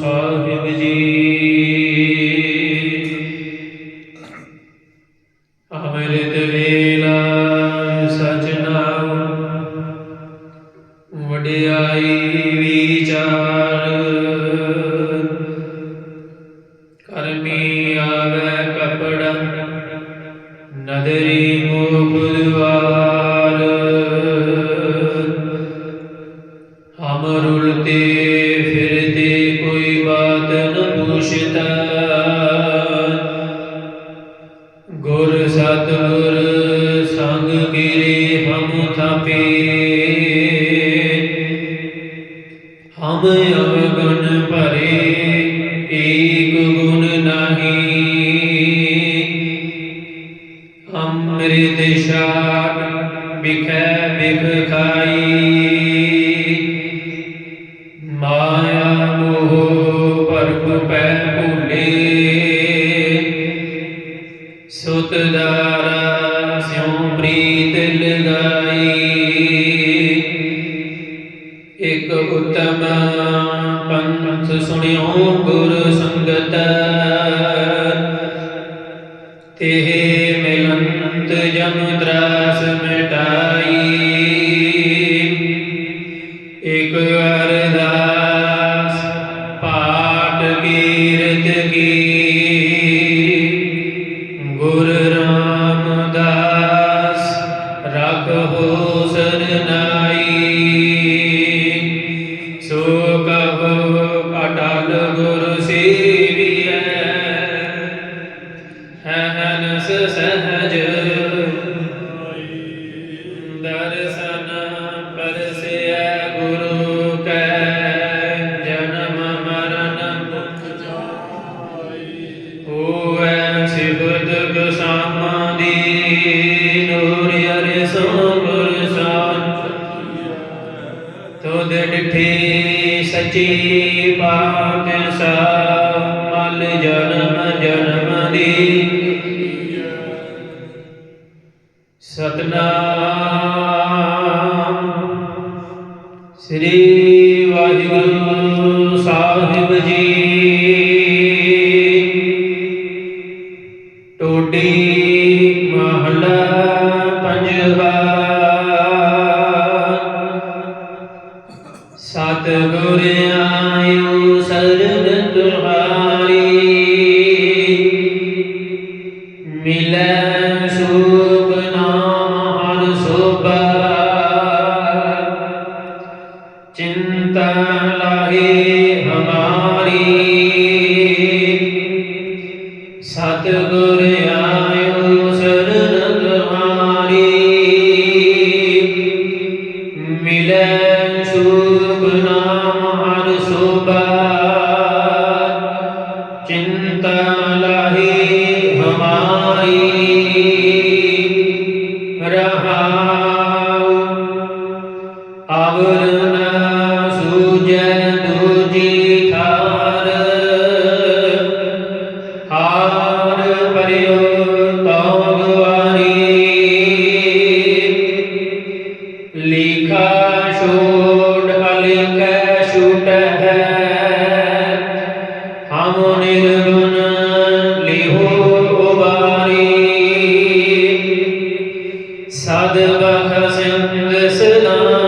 ਸਾਹਿਬ ਜੀ। ਅੰਮ੍ਰਿਤ ਵੇਲਾ ਸਚ ਵਡਿਆਈ ਵਿਚਾਰ। ਕਰਮੀ ਆਵੇ ਕਪੜਾ ਨਦਰੀ ਹਮ ਰੁਲਤੇ ਫਿਰਤੇ ਕੋਈ ਬਾਤ ਨ ਪੁੱਛਤਾ ਗੁਰ ਸਤਿਗੁਰ ਸੰਗ ਗਿਰੇ ਹਮ ਥਾਪੇ। ਹਮ ਅਵਗੁਣ ਭਰੇ, ਏਕ ਗੁਣ ਸੁਤ ਦਾਰਾ ਸਿਉ ਪ੍ਰੀਤ ਲਗਾਈ। ਇਕ ਉਤਮ ਪੰਥ ਸੁਣਿਓ ਗੁਰ ਸੰਗਤ। ਤੇਹ ਮਿਲੰਤ ਜਮ ਤਰਾਸ ਮਿਟਾਈ। ਇਕ ਅਰਦਾਸ ਪਾਠ ਕੀਰਤ ਕੀ। ਸੋ ਕਹੋ ਅਟਲ ਗੁਰ ਸੇਵੀਐ ਹਨਸ ਸਹਜ ਦਰਸ਼ਨ ਪਰਸਿਆ ਗੁਰੂ ਕੈ, ਜਨਮ ਮਰਨ ਦੁਖ ਹੋਵੈ ਸਿਬਤ ਗਸਾਮਾਂ ਦੀ ਤੁਧ ਡਿਠੇ ਸੱਚੀ ਬਾਤ ਸਾ, ਮਲ ਜਨਮ ਜਨਮ ਦੀ। ਸਤਨਾਮ ਸ੍ਰੀ ਵਾਹਿਗੁਰੂ ਸਾਹਿਬ ਜੀ। ਟੋਡੀ ਮਹਲਾ ਪੰਜਵਾ ਮਿਲੈ ਸੁਖ ਨਾਮ ਹਰ ਸੋਭਾ। ਚਿੰਤਾ ਲਾਹੇ ਹਮਾਰੀ। ਸਤਿਗੁਰ ਆਇਓ ਸਰਨ ਤੁਹਾਰੀ ਮਿਲੈ ਸੁਖ ਨਾਮ ਹਰ ਸੋਭਾ। ਚਿੰਤਾ ਅਵਰ ਨ ਸੂਜੈ ਦੂਜੀ ਥਾਰ। ਹਾਰ ਪਰਿਓ ਤਉ ਗਵਾਰੀ ਲਿਖਾ ਛੋੜ ਅਲਿਖੈ ਛੁਟ ਹੈ ਹਮ ਨਿਰਗੁਣ ਲਿਹੋ ਉਬਾਰੀ। ਸਦ ਬਖ ਸਿੰਧ ਸਦਾ